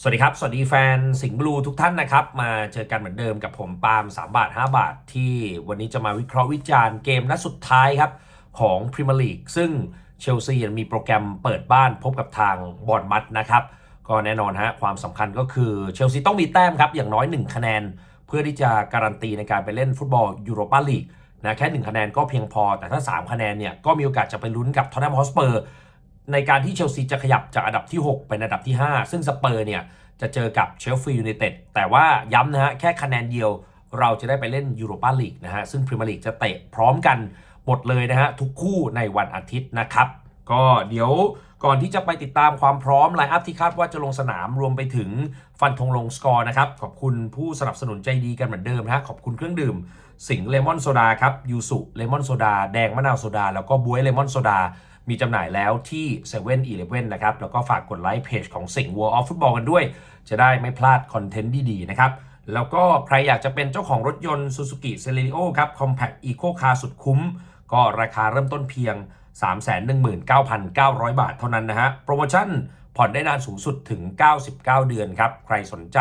สวัสดีครับ สวัสดีแฟนสิงห์บลูทุกท่านนะครับ มาเจอกันเหมือนเดิมกับผมปาล์ม3 บาท 5 บาท ที่วันนี้จะมาวิเคราะห์วิจารณ์เกมนัดสุดท้ายครับ ของพรีเมียร์ลีกซึ่งเชลซีมีโปรแกรมเปิดบ้านพบกับทางบอร์นมัดนะครับ ก็แน่นอนฮะความสำคัญก็คือเชลซีต้องมีแต้มครับ อย่างน้อย 1 คะแนน เพื่อที่จะการันตีในการไปเล่นฟุตบอลยูโรปาลีกนะแค่ 1 คะแนนก็เพียงพอแต่ถ้า 3 คะแนนเนี่ยก็มีโอกาสจะไปลุ้นกับทอตแนมฮอสเปอร์ ในการที่เชลซีจะขยับจากอันดับที่ 6 เป็นอันดับที่ 5 ซึ่งสเปอร์เนี่ย จะเจอกับเชลฟียูไนเต็ดแต่ว่าย้ำนะฮะ แค่คะแนนเดียวเราจะได้ไปเล่นยูโรปาลีกนะฮะ ซึ่งพรีเมียร์ลีกจะเตะพร้อมกันหมดเลยนะฮะ ทุกคู่ในวันอาทิตย์นะครับ ก็เดี๋ยวก่อนที่จะไปติดตามความพร้อมไลน์อัพที่คาดว่าจะลงสนามรวมไปถึงฟันธงลงสกอร์นะครับขอบคุณผู้สนับสนุนใจดีกันเหมือนเดิมนะฮะขอบคุณเครื่องดื่ม สิงเลมอนโซดาครับยูสุเลมอนโซดาแดงมะนาวโซดาแล้วก็บวยเลมอนโซดามีจำหน่ายแล้วที่7 e เ e ่ e อนะครับ แล้วก็ฝากกดไลค์เพจของสิงห์ World of Football กันด้วย จะได้ไม่พลาดคอนเทนต์ดีๆนะครับ แล้วก็ใครอยากจะเป็นเจ้าของรถยนต์ Suzuki c e l e r i o ครับ Compact Eco Car สุดคุ้ม ก็ราคาเริ่มต้นเพียง 319,900 บาทเท่านั้นนะฮะ โปรโมชั่นผ่อนได้นานสูงสุดถึง 99 เดือนครับ ใครสนใจ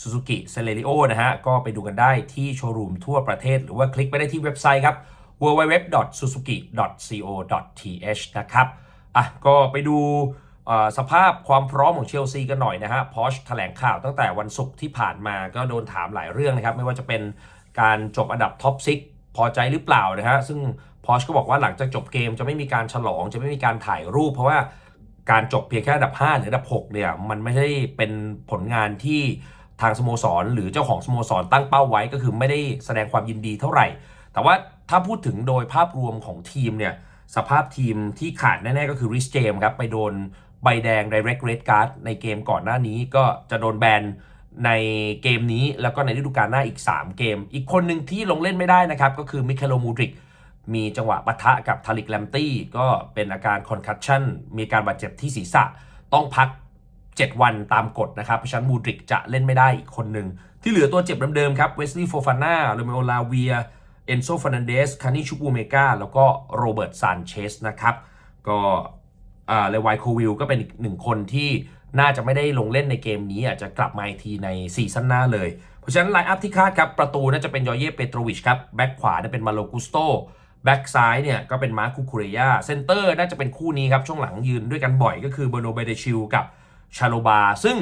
Suzuki c e l e r i o นะฮะ ก็ไปดูกันได้ที่โชว์รูมทั่วประเทศ หรือว่าคลิกไปได้ที่เว็บไซต์ครับ www.suzuki.co.th นะครับอะก็ไปดูสภาพความพร้อมของเชลซีกันหน่อยนะฮะพอชแถลงข่าวตั้งแต่วันศุกร์ที่ผ่านมาก็โดนถามหลายเรื่องนะครับ ไม่ว่าจะเป็นการจบอันดับท็อปซิกพอใจหรือเปล่านะฮะ ซึ่งพอชก็บอกว่าหลังจากจบเกมจะไม่มีการฉลองจะไม่มีการถ่ายรูป เพราะว่าการจบเพียงแค่อันดับ 5 หรืออันดับ 6 เนี่ย มันไม่ใช่เป็นผลงานที่ ทางสโมสร หรือเจ้าของสโมสรตั้งเป้าไว้ก็คือไม่ได้แสดงความยินดีเท่าไหร่ แต่ว่าถ้าพูดถึงโดยภาพรวมของทีมเนี่ยสภาพทีมที่ขาดแน่ๆก็คือริสเจมครับไปโดนใบแดง direct red card ในเกมก่อนหน้านี้ก็จะโดนแบนในเกมนี้แล้วก็ในฤดูกาลหน้าอีก 3 เกม อีกคนหนึ่งที่ลงเล่นไม่ได้นะครับ ก็คือมิเคโลมูดริก มีจังหวะปะทะกับทาริกแลมตี้ ก็เป็นอาการคอนคัชชั่นมีการบาดเจ็บที่ศีรษะ ต้องพัก 7 วันตามกฎนะครับ เพราะฉะนั้นมูดริกจะเล่นไม่ได้อีกคนหนึ่ง ที่เหลือตัวเจ็บเดิมๆครับเวสลีย์โฟฟาน่าโรเมโอลาเวียเอนโซฟ r นันเดสคานิชูบูเมกาแล้วก็โรเบิร์ตซานเชสนะครับ ก็อ่าเลวายโควิลก็เป็นอีกหนึ่งคนที่น่าจะไม่ได้ลงเล่นในเกมนี้อาจจะกลับมาอีกทีในซีซั่นหน้าเลย เพราะฉะนั้นไลน์อัพที่คาดครับประตูน่าจะเป็นยอเย่เปโตรวิชครับแบ็กขวาเนี่ยเป็นมาโลกุสโตแบ็กซ้ายเนี่ยก็เป็นมาร์คูคูเรียาเซนเตอร์น่าจะเป็นคู่นี้ครับช่วงหลังยืนด้วยกันบ่อยก็คือเบโนเบเดชิลกับ ชาโลบา ซึ่ง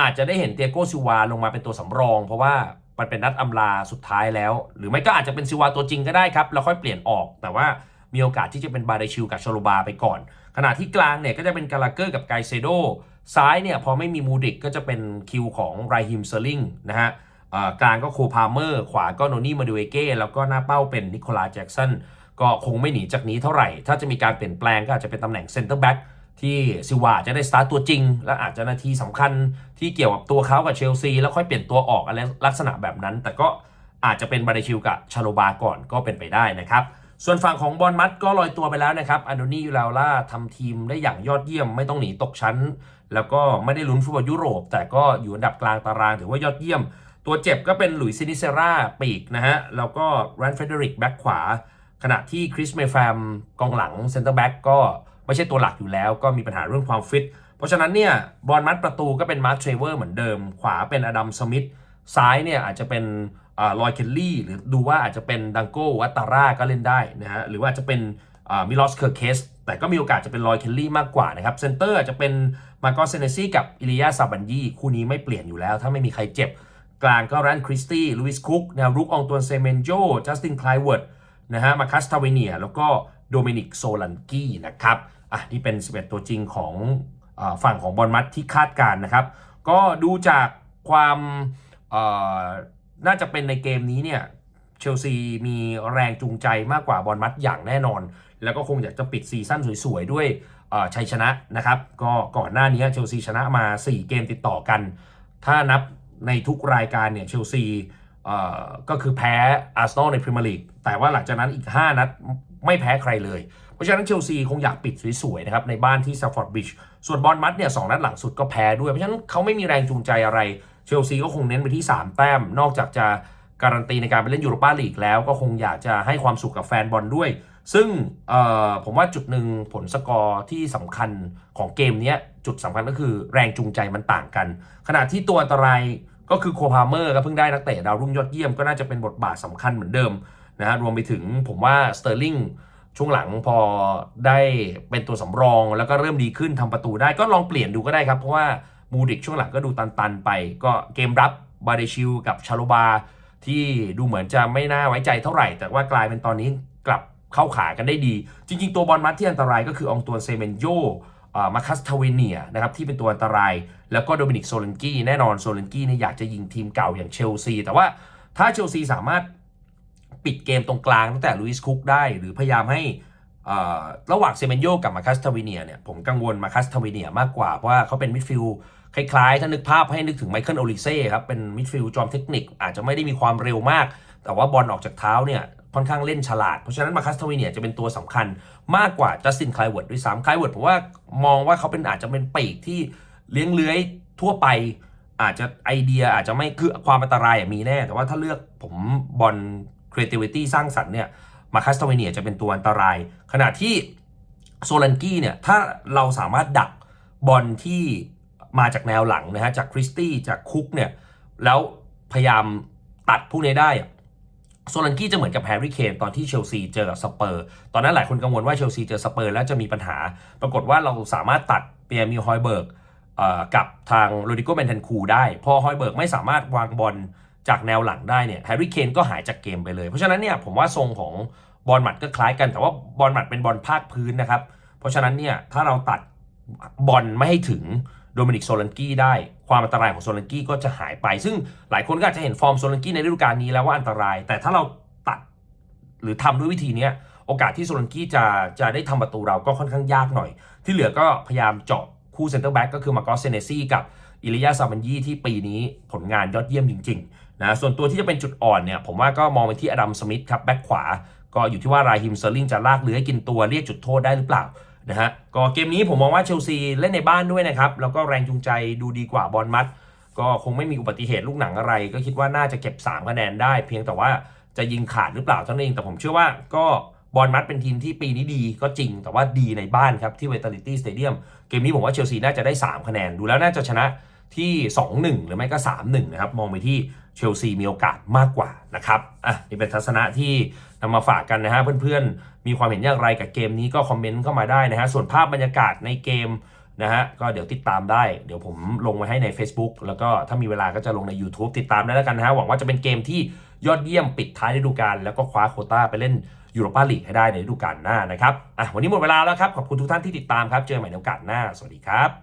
อาจจะได้เห็นเตียโกซิวาลงมาเป็นตัวสำรอง เพราะว่ามันเป็นนัดอำลาสุดท้ายแล้ว หรือไม่ก็อาจจะเป็นซิวาตัวจริงก็ได้ครับ แล้วค่อยเปลี่ยนออก แต่ว่ามีโอกาสที่จะเป็นบาเดชิลกับชาโลบาไปก่อน ขณะที่กลางเนี่ยก็จะเป็นกาลาเกอร์กับไกเซโด ซ้ายเนี่ยพอไม่มีมูดิกก็จะเป็นคิวของไรฮิมเซอร์ลิงนะฮะกลางก็โคพาเมอร์ ขวาก็โนนี่มาดูเอเก้ แล้วก็หน้าเป้าเป็นนิโคลาแจ็กสัน ก็คงไม่หนีจากนี้เท่าไหร่ ถ้าจะมีการเปลี่ยนแปลงก็อาจจะเป็นตำแหน่งเซนเตอร์แบ็ก ที่ซิวาจะได้สตาร์ตตัวจริง และอาจจะนาทีสำคัญที่เกี่ยวกับตัวเขากับเชลซี แล้วค่อยเปลี่ยนตัวออกอะไรลักษณะแบบนั้น แต่ก็อาจจะเป็นบาเดชิลกับชาโลบาก่อนก็เป็นไปได้นะครับ ส่วนฝั่งของบอลมัดก็ลอยตัวไปแล้วนะครับอันโดนียูลาล่าทำทีมได้อย่างยอดเยี่ยมไม่ต้องหนีตกชั้น แล้วก็ไม่ได้ลุ้นฟุตบอลยุโรป แต่ก็อยู่อันดับกลางตารางถือว่ายอดเยี่ยม ตัวเจ็บก็เป็นหลุยซินิเซราปีกนะฮะแล้วก็แรนเฟเดริกแบ็กขวา ขณะที่คริสเมฟมกองหลังเซนเตอร์แบ็กก็ ไม่ใช่ตัวหลักอยู่แล้ว ก็มีปัญหาเรื่องความฟิต เพราะฉะนั้นเนี่ยบอลมัดประตูก็เป็นมาร์คเทรเวอร์เหมือนเดิม ขวาเป็นอดัมสมิธซ้ายเนี่ยอาจจะเป็นลอยเคลลี่หรือดูว่าอาจจะเป็นดังโกวัตตาร่าก็เล่นได้นะฮะหรือว่าอาจจะเป็นมิลอสเคอร์เคสแต่ก็มีโอกาสจะเป็นลอยเคลลี่มากกว่านะครับเซนเตอร์อาจจะเป็นมาโกเซเนซี่กับอิลิยาซาบันยีคู่นี้ไม่เปลี่ยนอยู่แล้ว ถ้าไม่มีใครเจ็บ กลางก็แรนคริสตี้ลุยส์คุกแนวรุกอองตวนเซเมนโจจัสตินคลายเวิร์ดนะฮะมาคัสทาเวเนียแล้วก็โดมินิกโซลันกี้นะครับ อะนี่เป็น 11 ตัวจริงของอฝั่งของบอลมัดที่คาดการนะครับ ก็ดูจากความน่าจะเป็นในเกมนี้เนี่ยเชลซีมีแรงจูงใจมากกว่าบอลมัดอย่างแน่นอน แล้วก็คงอยากจะปิดซีซั่นสวยๆ ด้วยชัยชนะนะครับ ก็ก่อนหน้านี้เชลซีชนะมา 4 เกมติดต่อกัน ถ้านับในทุกรายการเนี่ยเชลซีก็คือแพ้อาร์เซนอลในพรีเมียร์ลีกแต่ว่าหลังจากนั้นอีก 5 นัดไม่แพ้ใครเลย ราะฉะนั้นเชลซีคงอยากปิดสวยๆนะครับในบ้านที่ซาฟฟอร์ดบริดจ์ส่วนบอลมัดเนี่ยสนัดหลังสุดก็แพ้ด้วย เพราะฉะนั้นเขาไม่มีแรงจูงใจอะไร เชลซีก็คงเน้นไปที่ 3 แต้ม นอกจากจะการันตีในการไปเล่นยูโรปาลีกแล้วก็คงอยากจะให้ความสุขกับแฟนบอลด้วย ซึ่งผมว่าจุดหนึ่งผลสกอร์ที่สำคัญของเกมนี้จุดสำคัญก็คือแรงจูงใจมันต่างกัน ขณะที่ตัวอันตรายก็คือโคพาเมอร์ก็เพิ่งได้นักเตะดาวรุ่งยอดเยี่ยมก็น่าจะเป็นบทบาทสำคัญเหมือนเดิมนะฮะรวมไปถึงผมว่าสเตอร์ลิง ช่วงหลังพอได้เป็นตัวสำรองแล้วก็เริ่มดีขึ้นทำประตูได้ก็ลองเปลี่ยนดูก็ได้ครับ เพราะว่ามูดิกช่วงหลังก็ดูตันๆ ไป ก็เกมรับบาเดชิลกับชาโลบา ที่ดูเหมือนจะไม่น่าไว้ใจเท่าไหร่ แต่ว่ากลายเป็นตอนนี้กลับเข้าขากันได้ดี จริง ๆ ตัวบอลมัดที่อันตรายก็คือองตัวเซเมนโยมาคัสทาเวเนียนะครับที่เป็นตัวอันตราย แล้วก็โดมินิกโซเลนกี้แน่นอนโซเลนกี้เนี่ยอยากจะยิงทีมเก่าอย่างเชลซีแต่ว่าถ้าเชลซีสามารถ ปิดเกมตรงกลางตั้งแต่ลุยส์คุกได้หรือพยายามให้ระหว่างเซเมนโยกับมาคัสทาเวเนียเนี่ยผมกังวลมาคัสทาเวเนียมากกว่า เพราะว่าเขาเป็นมิดฟิลคล้ายๆ ถ้านึกภาพให้นึกถึงไมเคิลโอลิเซ่ครับ เป็นมิดฟิลจอมเทคนิคอาจจะไม่ได้มีความเร็วมาก แต่ว่าบอลออกจากเท้าเนี่ยค่อนข้างเล่นฉลาด เพราะฉะนั้นมาคัสทาเวเนียจะเป็นตัวสำคัญมากกว่าจัสตินไคลเวิร์ดด้วยซ้ำไคลเวิร์ดผมว่ามองว่าเขาเป็นอาจจะเป็นปีกที่เลี้ยงเลื้อยทั่วไปอาจจะไอเดียอาจจะไม่คือความอันตรายมีแน่ แต่ว่าถ้าเลือกผมบอล creativity สร้างสรรค์เนี่ยมาคัสทาเวเนียจะเป็นตัวอันตราย ขณะที่โซลันกี้เนี่ยถ้าเราสามารถดักบอลที่มาจากแนวหลังนะฮะจากคริสตี้จากคุกเนี่ยแล้วพยายามตัดพวกนี้ได้โซลันกี้จะเหมือนกับแฮร์รี่เคนตอนที่เชลซีเจอกับสเปอร์ตอนนั้นหลายคนกังวลว่าเชลซีเจอสเปอร์แล้วจะมีปัญหา ปรากฏว่าเราสามารถตัดเปียร์มิลฮอยเบิร์กกับทางโรดิโกเบนเทนคูได้ พอฮอยเบิร์กไม่สามารถวางบอล จากแนวหลังได้เนี่ยแฮร์รี่เคนก็หายจากเกมไปเลย เพราะฉะนั้นเนี่ยผมว่าทรงของบอลหมัดก็คล้ายกัน แต่ว่าบอลหมัดเป็นบอลภาคพื้นนะครับ เพราะฉะนั้นเนี่ยถ้าเราตัดบอลไม่ให้ถึงโดมินิกโซลันกี้ได้ ความอันตรายของโซลันกี้ก็จะหายไป ซึ่งหลายคนก็อาจจะเห็นฟอร์มโซลันกี้ในฤดูกาลนี้แล้วว่าอันตราย แต่ถ้าเราตัดหรือทำด้วยวิธีนี้โอกาสที่โซลันกี้จะจะได้ทำประตูเราก็ค่อนข้างยากหน่อย ที่เหลือก็พยายามเจาะคู่เซนเตอร์แบ็กก็คือมา g กสเซเนซี่กับอิลิยาซาบันยีที่ปีนี้ผลงานยอดเยี่ยมจริง ๆ นะส่วนตัวที่จะเป็นจุดอ่อนเนี่ยผมว่าก็มองไปที่อดัมสมิธครับแบ็กขวา ก็อยู่ที่ว่าราฮิมเซอร์ลิงจะลากเลื้อยกินตัวเรียกจุดโทษได้หรือเปล่านะฮะก็เกมนี้ผมมองว่าเชลซีเล่นในบ้านด้วยนะครับแล้วก็แรงจูงใจดูดีกว่าบอลมัดก็คงไม่มีอุบัติเหตุลูกหนังอะไร ก็คิดว่าน่าจะเก็บ3คะแนนได้ เพียงแต่ว่าจะยิงขาดหรือเปล่าเท่านั้นเองแต่ผมเชื่อว่าก็บอลมัดเป็นทีมที่ปีนี้ดีก็จริงแต่ว่าดีในบ้านครับที่เวตาลิตี้สเตเดียมเกมนี้ผมว่าเชลซีน่าจะได้ 3 คะแนน ดูแล้วน่าจะชนะที่ 2-1 หรือไม่ก็ 3-1 นะครับ มองไปที่ เชลซีมีโอกาสมากกว่านะครับอะนี่เป็นทัศนะที่นำมาฝากกันนะฮะเพื่อนๆ มีความเห็นอย่างไรกับเกมนี้ก็คอมเมนต์เข้ามาได้นะฮะส่วนภาพบรรยากาศในเกมนะฮะก็เดี๋ยวติดตามได้ เดี๋ยวผมลงไว้ให้ใน Facebook แล้วก็ถ้ามีเวลาก็จะลงใน YouTube ติดตามได้แล้วกันนะฮะหวังว่าจะเป็นเกมที่ยอดเยี่ยมปิดท้ายฤดูกาลแล้วก็คว้าโคต้าไปเล่นยูโรปาลีกให้ได้ในฤดูกาลหน้านะครับอะวันนี้หมดเวลาแล้วครับ ขอบคุณทุกท่านที่ติดตามครับ เจอกันใหม่ในโอกาสหน้า สวัสดีครับ